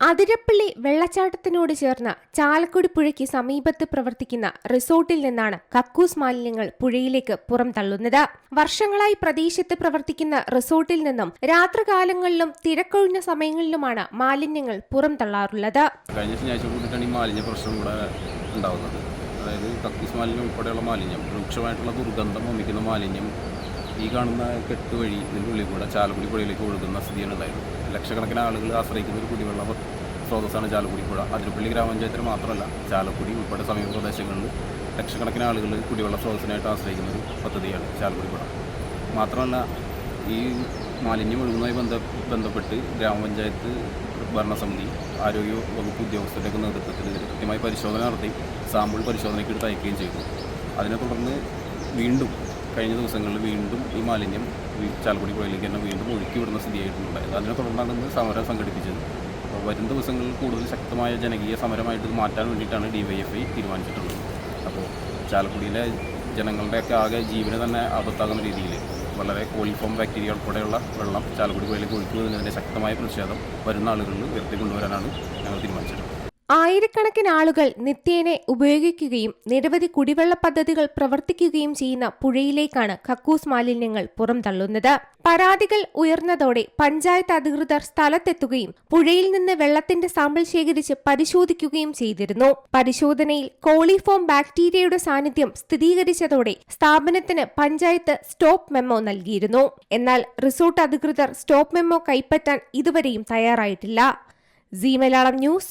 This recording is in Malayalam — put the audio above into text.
അതിരപ്പള്ളി വെള്ളച്ചാട്ടത്തിനോട് ചേർന്ന ചാലക്കുടി പുഴയ്ക്ക് സമീപത്ത് പ്രവർത്തിക്കുന്ന റിസോർട്ടിൽ നിന്നാണ് കക്കൂസ് മാലിന്യങ്ങൾ പുഴയിലേക്ക് പുറംതള്ളുന്നത് വർഷങ്ങളായി പ്രദേശത്ത് പ്രവർത്തിക്കുന്ന റിസോർട്ടിൽ നിന്നും രാത്രികാലങ്ങളിലും തിരക്കൊഴിഞ്ഞ സമയങ്ങളിലുമാണ് മാലിന്യങ്ങൾ പുറംതള്ളാറുള്ളത് കഴിഞ്ഞ ശനിയാഴ്ച മാലിന്യ പ്രശ്നം ഉണ്ടാകുന്നത് അതായത് കക്കൂസ് മാലിന്യം ഉൾപ്പെടെയുള്ള മാലിന്യം രൂക്ഷമായിട്ടുള്ള ദുർഗന്ധം വമിക്കുന്ന മാലിന്യം ഈ കാണുന്ന കെട്ട് വഴി ഇതിന്റെ ഉള്ളിൽ കൂടെ ചാലക്കുടി പുഴയിലേക്ക് ഒഴുകുന്ന സ്ഥിതിയാണ് ഉണ്ടായിരുന്നത് ലക്ഷക്കണക്കിന് ആളുകൾ ആശ്രയിക്കുന്ന ഒരു കുടിവെള്ള സ്രോതസ്സാണ് ചാലക്കുടി പുഴ. അതിരപ്പള്ളി ഗ്രാമപഞ്ചായത്തിന് മാത്രമല്ല ചാലക്കുടി ഉൾപ്പെടെ സമീപ പ്രദേശങ്ങളിൽ ലക്ഷക്കണക്കിന് ആളുകൾ കുടിവെള്ള സ്രോതസ്സിനായിട്ട് ആശ്രയിക്കുന്ന ഒരു പദ്ധതിയാണ് ചാലക്കുടി പുഴ. മാത്രമല്ല ഈ മാലിന്യം ഒഴുകുന്നതുമായി ബന്ധ ബന്ധപ്പെട്ട് ഗ്രാമപഞ്ചായത്ത് ഭരണസമിതി ആരോഗ്യ വകുപ്പ് ഉദ്യോഗസ്ഥരുടെയൊക്കെ നേതൃത്വത്തിൽ ഇതിൽ കൃത്യമായി പരിശോധന നടത്തി സാമ്പിൾ പരിശോധനയ്ക്ക് എടുത്ത് അയക്കുകയും ചെയ്തു. അതിനെ തുടർന്ന് വീണ്ടും കഴിഞ്ഞ ദിവസങ്ങളിൽ വീണ്ടും ഈ മാലിന്യം ചാലക്കുടി പുഴയിലേക്ക് തന്നെ വീണ്ടും ഒഴുക്കി വിടുന്ന സ്ഥിതിയായിട്ടുണ്ടായത് അതിനെ തുടർന്നാണ് ഇന്ന് സമരം സംഘടിപ്പിച്ചത്. അപ്പോൾ വരും ദിവസങ്ങളിൽ കൂടുതൽ ശക്തമായ ജനകീയ സമരമായിട്ട് മാറ്റാൻ വേണ്ടിയിട്ടാണ് ഡിവൈഎഫ്ഐ തീരുമാനിച്ചിട്ടുള്ളത്. അപ്പോൾ ചാലക്കുടിയിലെ ജനങ്ങളുടെയൊക്കെ ആകെ ജീവന് തന്നെ ആപത്താകുന്ന രീതിയിൽ വളരെ കോളിഫോം ബാക്ടീരിയ ഉൾപ്പെടെയുള്ള വെള്ളം ചാലക്കുടി പുഴയിലേക്ക് ഒഴുക്കുന്നതിനെതിരെ ശക്തമായ പ്രതിഷേധം വരുന്ന ആളുകളിൽ ഉയർത്തിക്കൊണ്ടുവരാനാണ് ഞങ്ങൾ തീരുമാനിച്ചിട്ടുള്ളത്. ആയിരക്കണക്കിന് ആളുകൾ നിത്യേനെ ഉപയോഗിക്കുകയും നിരവധി കുടിവെള്ള പദ്ധതികൾ പ്രവർത്തിക്കുകയും ചെയ്യുന്ന പുഴയിലേക്കാണ് കക്കൂസ് മാലിന്യങ്ങൾ പുറംതള്ളുന്നത് പരാതികൾ ഉയർന്നതോടെ പഞ്ചായത്ത് അധികൃതർ സ്ഥലത്തെത്തുകയും പുഴയിൽ നിന്ന് വെള്ളത്തിന്റെ സാമ്പിൾ ശേഖരിച്ച് പരിശോധിക്കുകയും ചെയ്തിരുന്നു. പരിശോധനയിൽ കോളിഫോം ബാക്ടീരിയയുടെ സാന്നിധ്യം സ്ഥിരീകരിച്ചതോടെ സ്ഥാപനത്തിന് പഞ്ചായത്ത് സ്റ്റോപ്പ് മെമ്മോ നൽകിയിരുന്നു. എന്നാൽ റിസോർട്ട് അധികൃതർ സ്റ്റോപ്പ് മെമ്മോ കൈപ്പറ്റാൻ ഇതുവരെയും തയ്യാറായിട്ടില്ല. C Malayalam news